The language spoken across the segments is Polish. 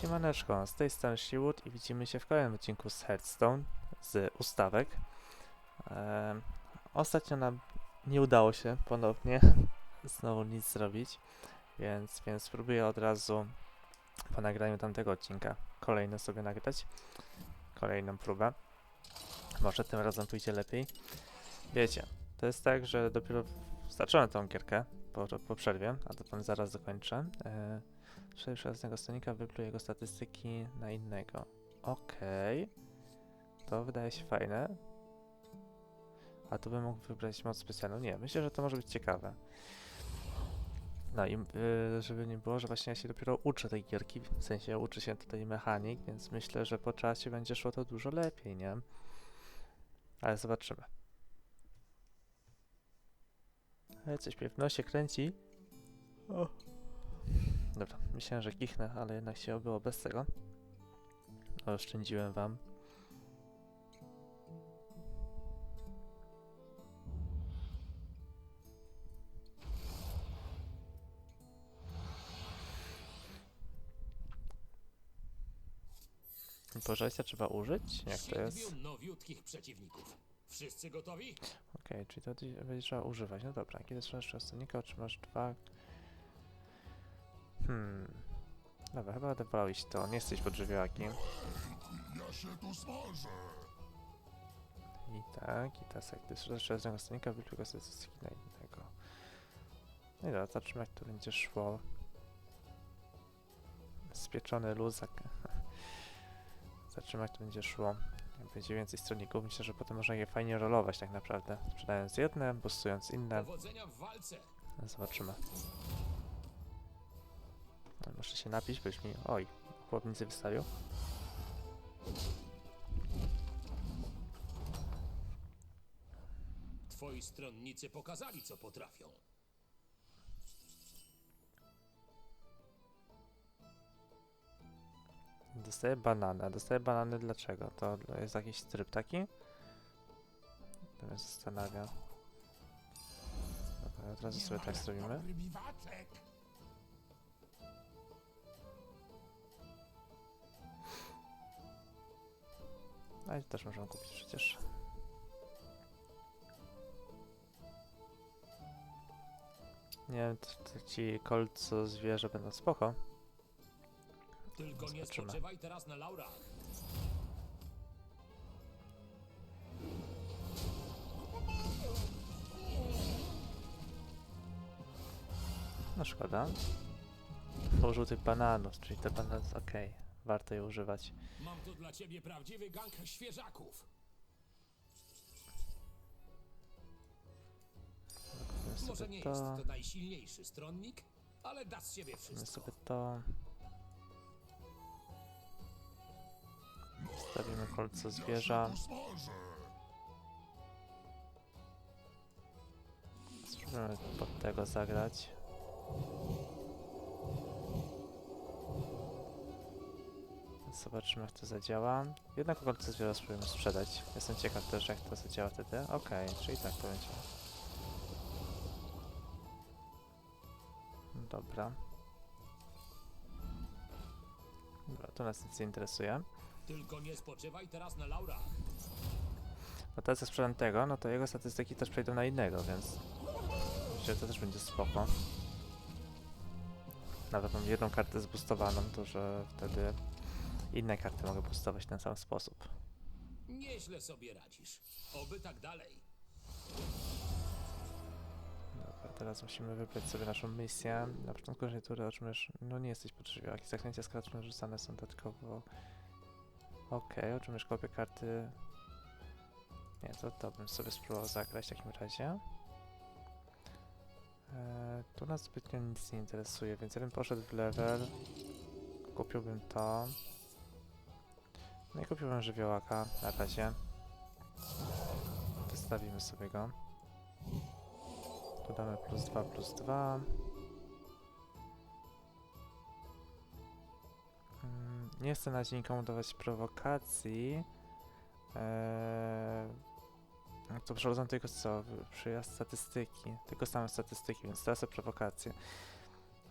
Siemaneczko, z tej strony Shiwood i widzimy się w kolejnym odcinku z Hearthstone, z ustawek. Em, ostatnio nam nie udało się ponownie znowu nic zrobić, więc, więc spróbuję od razu po nagraniu tamtego odcinka kolejny sobie nagrać, kolejną próbę. Może tym razem pójdzie lepiej. Wiecie, to jest tak, że dopiero zacząłem tą gierkę po, po przerwie, a to tam zaraz dokończę. E, Przez jednego stonika wypluje jego statystyki na innego. Okej. To wydaje się fajne. A tu bym mógł wybrać moc specjalną. Nie, myślę, że to może być ciekawe. No i y, żeby nie było, że właśnie ja się dopiero uczę tej gierki, w sensie uczę się tutaj mechanik, więc myślę, że po czasie będzie szło to dużo lepiej, nie? Ale zobaczymy. Ale coś mnie w nosie kręci. O. Dobra, myślałem, że kichnę, ale jednak się obyło bez tego. Oszczędziłem wam. Pożarcia trzeba użyć? Jak to jest? Nowiutkich przeciwników. Wszyscy gotowi? Okej, czyli to będzie trzeba używać. No dobra, kiedy strzelasz przestojnika, otrzymasz dwa... Hmm... Dobra, chyba będę to. Nie jesteś podżywiaki. Ja się tu smażę. I tak, i teraz jak ty przestojnika, stonika, wypluj go statystyki na innego. No i dobra, zobaczymy jak to będzie szło. Spieczony luzak. Zobaczymy jak to będzie szło. Jak będzie więcej stronników, myślę, że potem można je fajnie rolować tak naprawdę. Sprzedając jedne, boostując inne. Walce. Zobaczymy. No, Muszę się napić, już mi... Oj, chłopnicy wystawił. Twoi stronnicy pokazali, co potrafią. Dostaję bananę. Dostaję banany dlaczego? To jest jakiś tryb taki? To mnie zastanawia. Dobra, od razu sobie tak zrobimy. Dobry biwaczek. A i też możemy kupić przecież. Nie wiem, ci kolco zwierzę będą spoko. Tylko nie Zobaczymy. spoczywaj teraz na laurach. No szkoda. Położył tych bananów, czyli te banany, okej. Warto je używać. Mam tu dla ciebie prawdziwy gang świeżaków. Może sobie nie jest to. to najsilniejszy stronnik, ale da z siebie wszystko. sobie to. Stawimy kolce zwierza. Spróbujemy pod tego zagrać. Zobaczymy jak to zadziała. Jednak kolce zwierza spróbujemy sprzedać. Jestem ciekaw też jak to zadziała wtedy. Okej, czyli tak to będzie. Dobra. Dobra, to nas nic nie interesuje. Tylko nie spoczywaj teraz na laurach. No teraz jak sprzedam tego, no to jego statystyki też przejdą na innego, więc myślę, że to też będzie spoko. Nawet mam jedną kartę zboostowaną, to że wtedy inne karty mogę boostować w ten sam sposób. Nieźle sobie radzisz. Oby tak dalej. Dobra, teraz musimy wybrać sobie naszą misję. Na początku każdej tury otrzymujesz... No nie jesteś potrzebny. Zaklęcia skraczone rzucane są dodatkowo... Okej, otrzymujesz kopię karty... Nie, to, to bym sobie spróbował zagrać w takim razie. Eee, tu nas zbytnio nic nie interesuje, więc ja bym poszedł w level. Kupiłbym to. No i kupiłbym żywiołaka na razie. Wystawimy sobie go. Dodamy plus 2, plus 2. Mm, Nie chcę na razie nikomu dawać prowokacji. Eee, no to przechodzą tylko co? Przyjazd statystyki. Tylko same statystyki, więc tracę prowokację.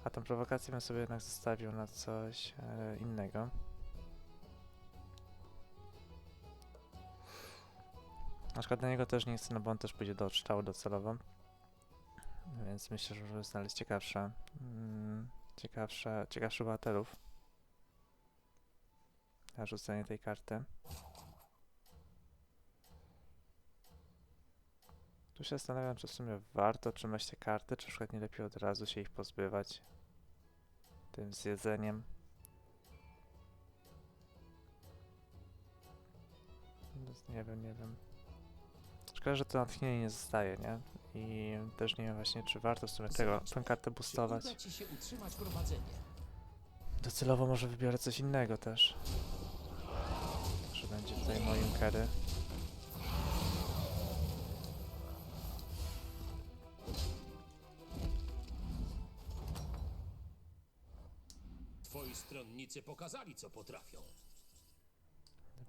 A tą prowokację bym sobie jednak zostawił na coś e, innego. Na przykład na niego też nie chcę, no bo on też pójdzie do odszczału docelowo. Więc myślę, że żeby znaleźć ciekawsze, mm, ciekawsze, ciekawszych bohaterów. Na rzucenie tej karty. Tu się zastanawiam, czy w sumie warto trzymać te karty, czy na przykład nie lepiej od razu się ich pozbywać tym z jedzeniem. No, Nie wiem, nie wiem. Szkoda, że to natchnienie nie zostaje, nie? I też nie wiem właśnie, czy warto w sumie tego, tę kartę boostować. Docelowo może wybiorę coś innego też. Że będzie tutaj moim carry. Twoi stronnicy pokazali, co potrafią.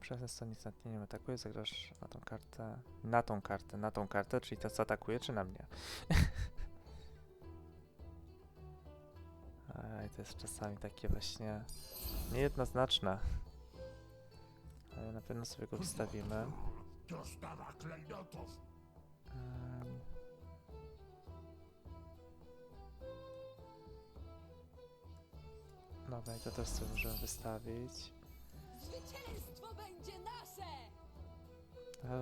Przez to nic nad nie atakuje, zagrasz na tą kartę, na tą kartę, na tą kartę, czyli to co atakuje, czy na mnie? Ej, to jest czasami takie właśnie niejednoznaczne. Ale na pewno sobie go wstawimy. Dostawa klejnotów. Dobra, i to też sobie możemy wystawić. Zwycięstwo!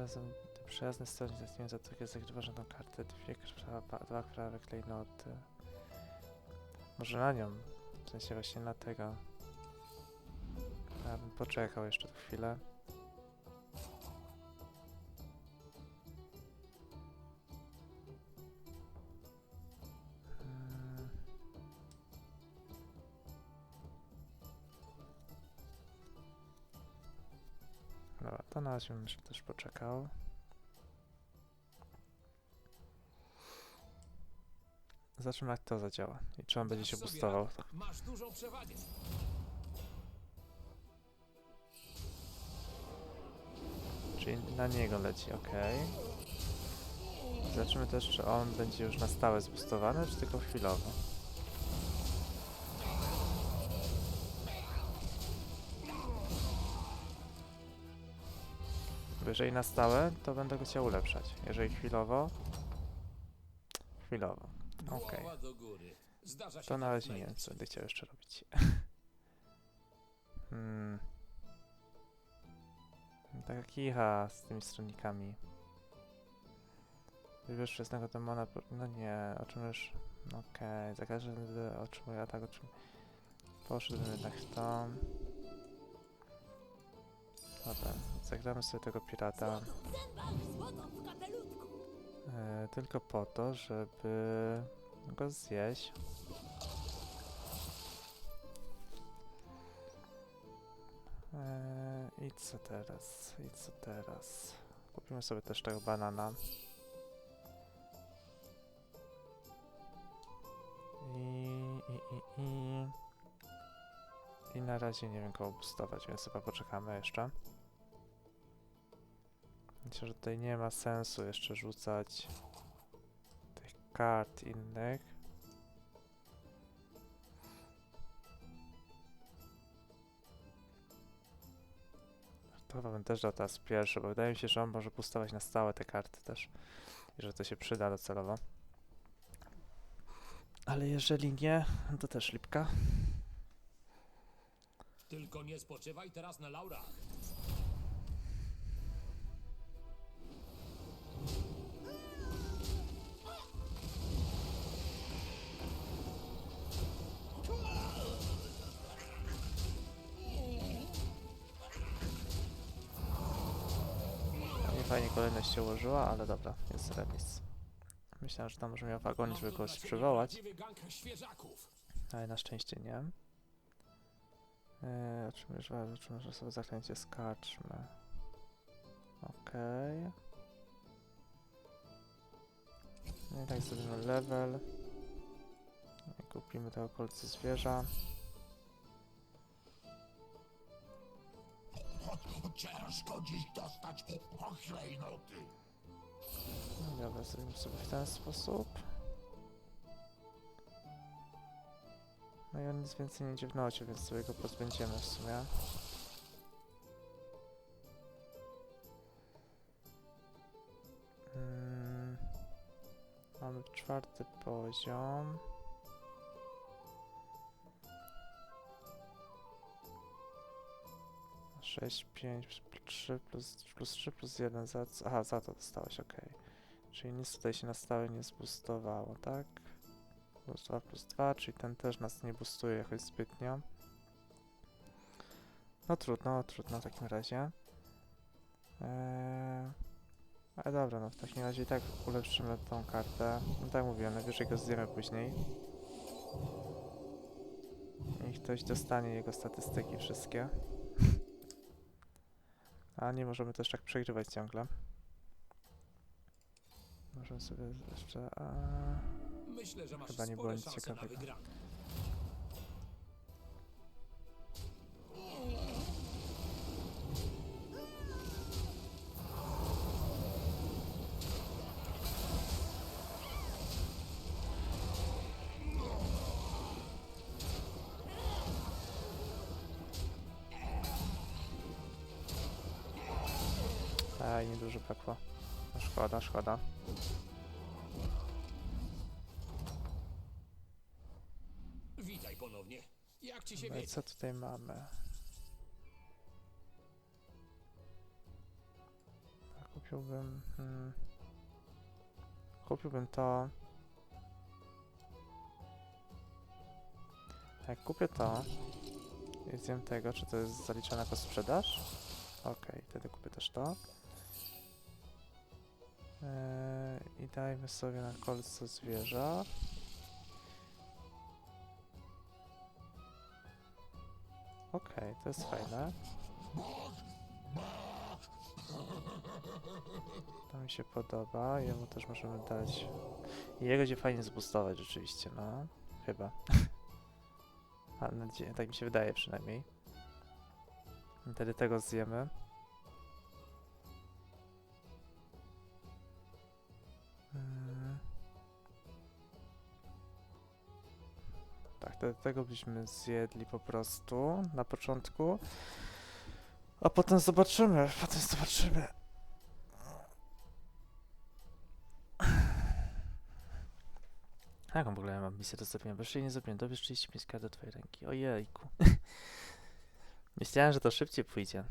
Są te przyjazne strony nie za zagrywasz na tą kartę dwie krwawe, dwa krwawe klejnoty. Może na nią, w sensie właśnie na tego. Ja bym poczekał jeszcze chwilę. Razie bym jeszcze też poczekał. Zobaczymy jak to zadziała i czy on będzie się boostował. Masz dużą przewagę. Czyli na niego leci, ok. Zobaczymy też, czy on będzie już na stałe zboostowany, czy tylko chwilowo. Bo jeżeli na stałe, to będę go chciał ulepszać. Jeżeli chwilowo... Chwilowo. Okej. Się To na tak razie nie wiem, co będę chciał jeszcze robić. hmm. Taka kicha z tymi stronnikami. Wybierz wczesnego demona, no nie, otrzymujesz... Okej, za każdym razem otrzymuję atak, otrzym... Poszedłbym jednak w to. Dobra, zagramy sobie tego pirata. E, tylko po to, żeby go zjeść. E, I co teraz? I co teraz? Kupimy sobie też tego banana. I, i, i, i. I na razie nie wiem kogo boostować, więc chyba poczekamy jeszcze. Myślę, że tutaj nie ma sensu jeszcze rzucać tych kart innych. To bym też dał teraz pierwszy, bo wydaje mi się, że on może pustować na stałe te karty też. I że to się przyda docelowo. Ale jeżeli nie, to też lipka. Tylko nie spoczywaj teraz na laurach. Kolejność się ułożyła, ale dobra, jest remis. Myślałem, że tam może miał wagon, żeby ciebie przywołać. Ale na szczęście nie. Eee, otrzymujesz, otrzymujesz sobie zaklęcie z karczmy. Okej. No i tak zrobimy level. Kupimy te okolice zwierza. Ciężko dziś dostać o klejnoty. No i dobra, zrobimy sobie w ten sposób. i on nic więcej nie idzie w nocie, więc sobie go pozbędziemy w sumie. Mm, mamy czwarty poziom. Sześć, pięć, trzy plus, plus trzy plus jeden za co? Aha, za to dostałeś, okej. Czyli nic tutaj się na stałe nie zboostowało, tak? Plus 2 plus 2, czyli ten też nas nie boostuje jakoś zbytnio. No trudno, trudno w takim razie. Eee, ale dobra, no w takim razie i tak ulepszymy tą kartę. No tak mówiłem, najwyżej go zjemy później. I ktoś dostanie jego statystyki wszystkie. A nie możemy też tak przegrywać ciągle. Możemy sobie jeszcze... A... Myślę, że masz Chyba nie było nic ciekawego. Niedużo brakło. No szkoda, szkoda. Witaj ponownie. Jak ci się No i co tutaj mamy? Kupiłbym... Hmm, kupiłbym to... Jak kupię to i zjem tego, czy to jest zaliczone jako sprzedaż? Okej, wtedy kupię też to. Eee, I dajmy sobie na kolce zwierza. Okej, to jest fajne. To mi się podoba, jemu też możemy dać. Jego będzie fajnie zboostować rzeczywiście, no. Chyba. Mam nadzieję, tak mi się wydaje przynajmniej. I Wtedy tego zjemy. Tego byśmy zjedli po prostu na początku. A potem zobaczymy, potem zobaczymy. Jaką w ogóle mam misję do zrobienia? Jej nie zrobiłem. Dobierz 35 kart do twojej ręki. Ojejku. Myślałem, że to szybciej pójdzie.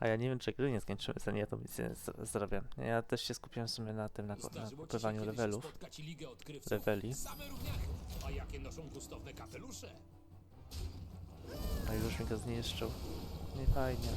A ja nie wiem, czy gry nie skończymy, zanim ja misję z- zrobię. Ja też się skupiłem w sumie na tym, na, na Zdarzyło ci się kupowaniu kiedyś levelów. spotkać ligę odkrywców? Leveli. Same równiaki. A jakie noszą gustowne kapelusze? No i już mi go zniszczył. Nie fajnie.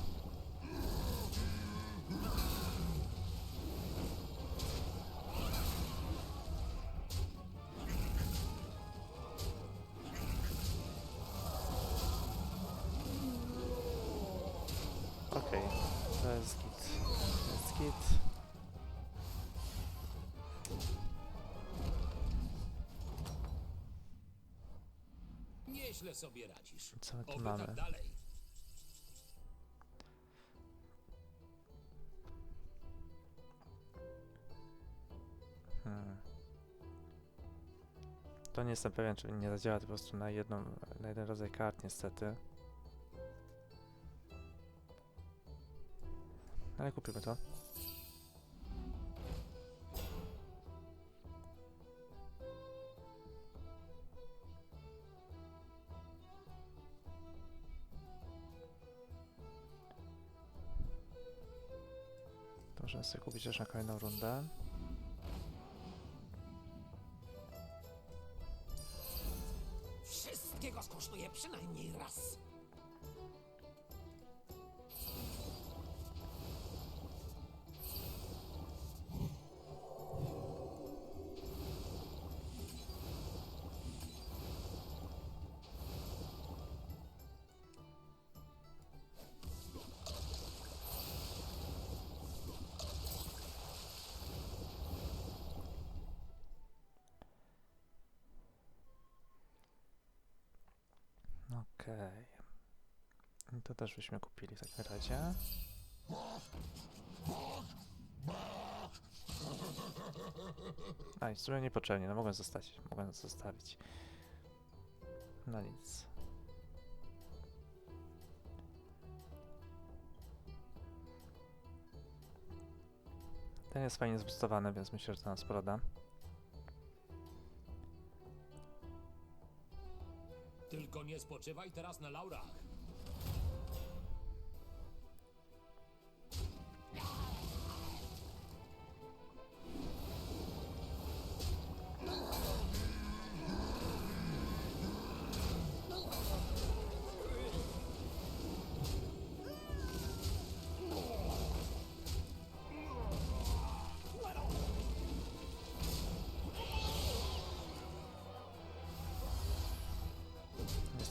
Nieźle sobie radzisz. Co my tu Oby mamy? tak dalej. Hmm. To nie jestem pewien, czy nie zadziała to po prostu na jedną, na jeden rodzaj kart niestety. Ale kupimy to. Możemy sobie kupić też na kolejną rundę. Wszystkiego skosztuję przynajmniej raz. Okej. I To też byśmy kupili w takim razie. A, i w sumie niepotrzebnie, no mogłem zostać, mogłem zostawić. No nic. Ten jest fajnie zbustowany, więc myślę, że to nas poda. Spoczywaj teraz na laurach.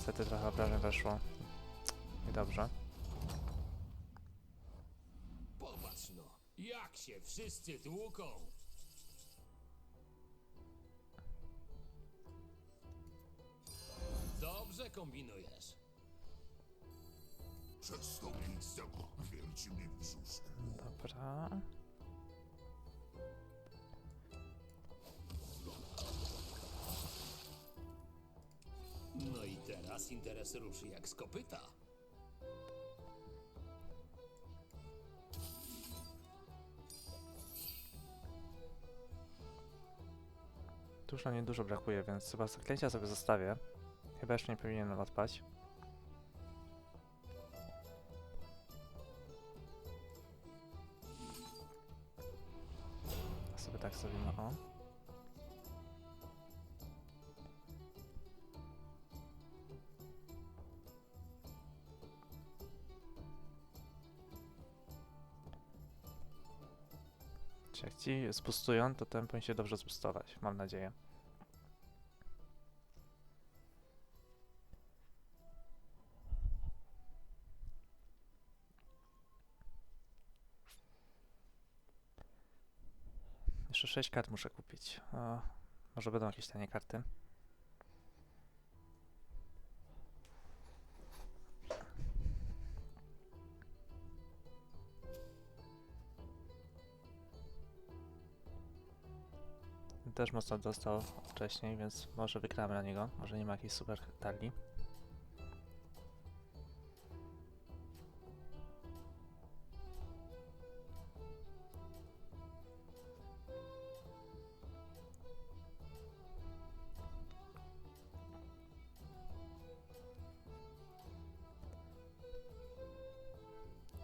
Niestety trochę obrażeń weszło. Niedobrze. Popatrz no, jak się wszyscy tłuką. Dobrze kombinujesz. Miejsce wierci mnie w brzuszku. Dobra. No i teraz interes ruszy jak z kopyta. Dużo brakuje, więc chyba zaklęcia sobie zostawię. Chyba jeszcze nie powinienem odpaść. A sobie tak zrobimy, o. Jak ci spustują, to ten powinien się dobrze spustować, mam nadzieję. Jeszcze 6 kart muszę kupić. O, może będą jakieś tanie karty. Też mocno dostał wcześniej, więc może wygramy na niego. Może nie ma jakiejś super talii.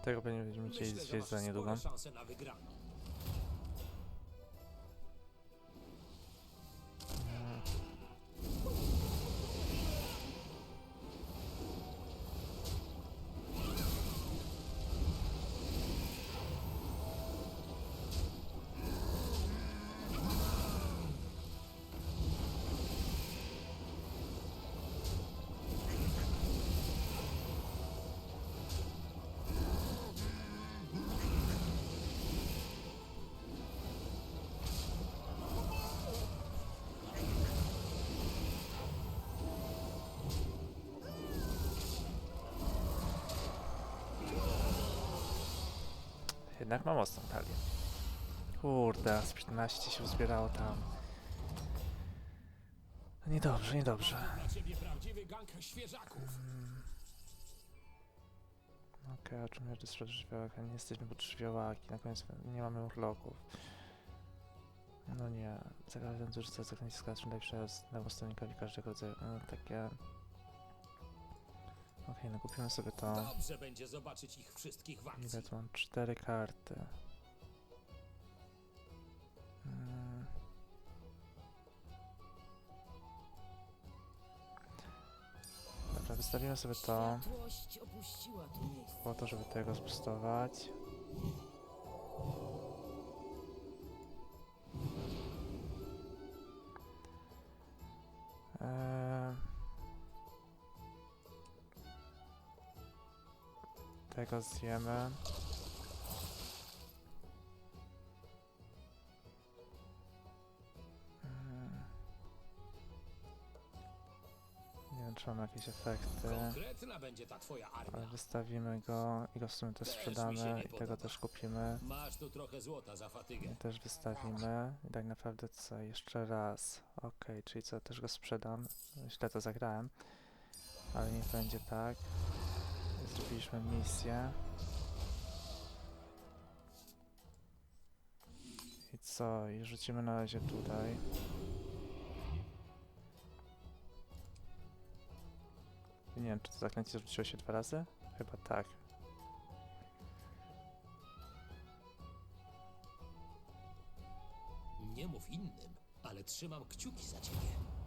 Tego będziemy chcieli zwiedzić za niedługo. Jednak ma mocną talię. Kurde, z 15 się uzbierało tam. Niedobrze, niedobrze. Świeżaków. Okej, o czym jest sprzed żywiołek? Nie jesteśmy pod żywiołaki, na koniec nie mamy urloków. No nie, zagrać ten duży zaklęcie skaczą daj przez lewostronikowi każdego rodzaju, no takie... Okej, no kupimy sobie to. Dobrze będzie zobaczyć ich wszystkich w akcji. Ile tu mam? Cztery karty. Mm. Dobra, wystawimy sobie to Światłość opuściła to miejsce. po to, żeby tego spustować. Eee... Tego zjemy. Nie wiem, czy mamy jakieś efekty. Konkretna będzie ta twoja Ale armia. wystawimy go i go w sumie też Też mi się sprzedamy nie i tego podoba. też kupimy. Masz tu trochę złota za I fatygę. też wystawimy. I tak naprawdę co? Jeszcze raz. Ok, czyli co? Też go sprzedam. Źle to zagrałem. Ale niech będzie tak. Zrobiliśmy misję. I co? I rzucimy na razie tutaj. Nie wiem, czy to zaklęcie rzuciło się dwa razy? Chyba tak. Nie mów innym, ale trzymam kciuki za ciebie.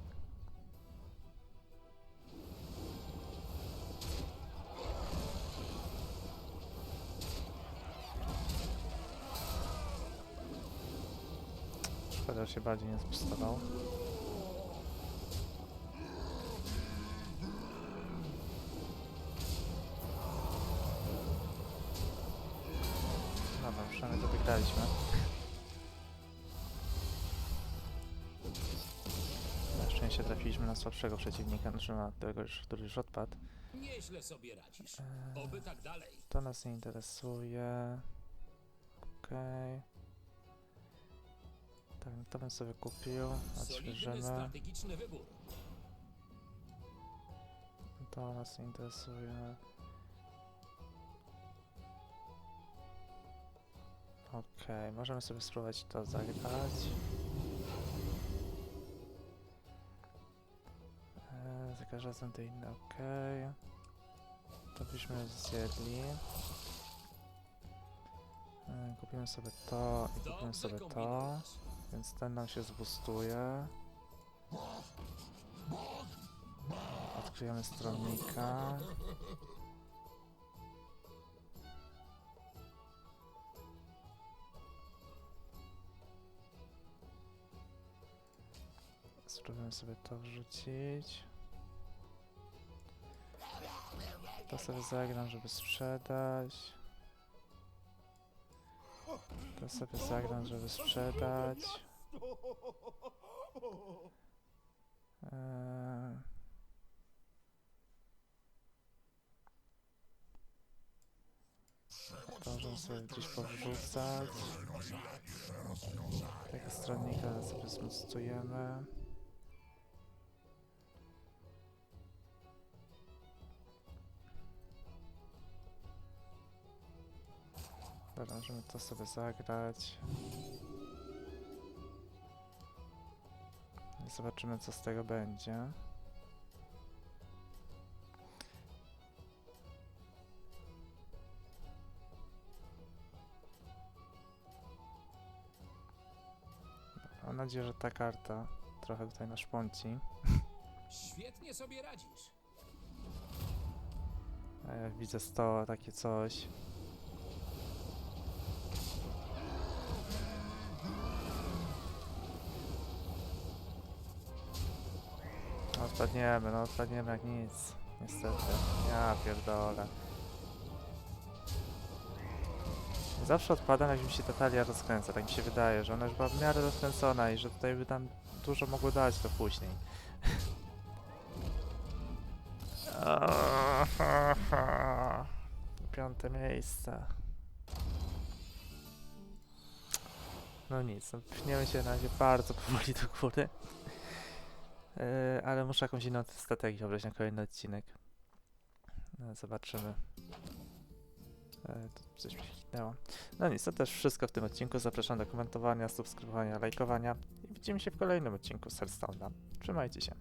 Się bardziej nie spustował. Dobra, przynajmniej to wygraliśmy. Na szczęście trafiliśmy na słabszego przeciwnika, znaczy na tego, już- który już odpadł. Nieźle sobie radzisz. Eee, Oby tak dalej. to nas nie interesuje. Okej. Tak, no to bym sobie kupił. Odświeżymy. strategiczny wybór. To nas nie interesuje. Okej, możemy sobie spróbować to zagrać. Eee, za każdym razem te inne, okej. To byśmy zjedli. Eee, kupimy sobie to i kupimy sobie to. kombinujesz. Więc ten nam się zbustuje. Odkryjemy stronnika. Spróbujemy sobie to wrzucić. To sobie zagram, żeby sprzedać. To sobie zagram, żeby sprzedać. Eee. Możemy sobie gdzieś powrzucać. Tego stronnika sobie zmocujemy. Dobra, możemy to sobie zagrać. I Zobaczymy, co z tego będzie. Mam nadzieję, że ta karta trochę tutaj naszpąci. Świetnie sobie radzisz. Widzę stoła, takie coś. Odpadniemy, no odpadniemy jak nic. Niestety. Ja pierdolę. Zawsze odpadam jak mi się ta talia rozkręca, tak mi się wydaje, że ona już była w miarę rozkręcona i że tutaj by tam dużo mogło dać to później. Piąte miejsce. No nic, no pchniemy się na razie bardzo powoli do góry. Yy, ale muszę jakąś inną strategię obrać na kolejny odcinek. No, zobaczymy. Tu coś mi się hitnęło. No nic, to też wszystko w tym odcinku. Zapraszam do komentowania, subskrybowania, lajkowania i widzimy się w kolejnym odcinku z Hearthstone'a. Trzymajcie się.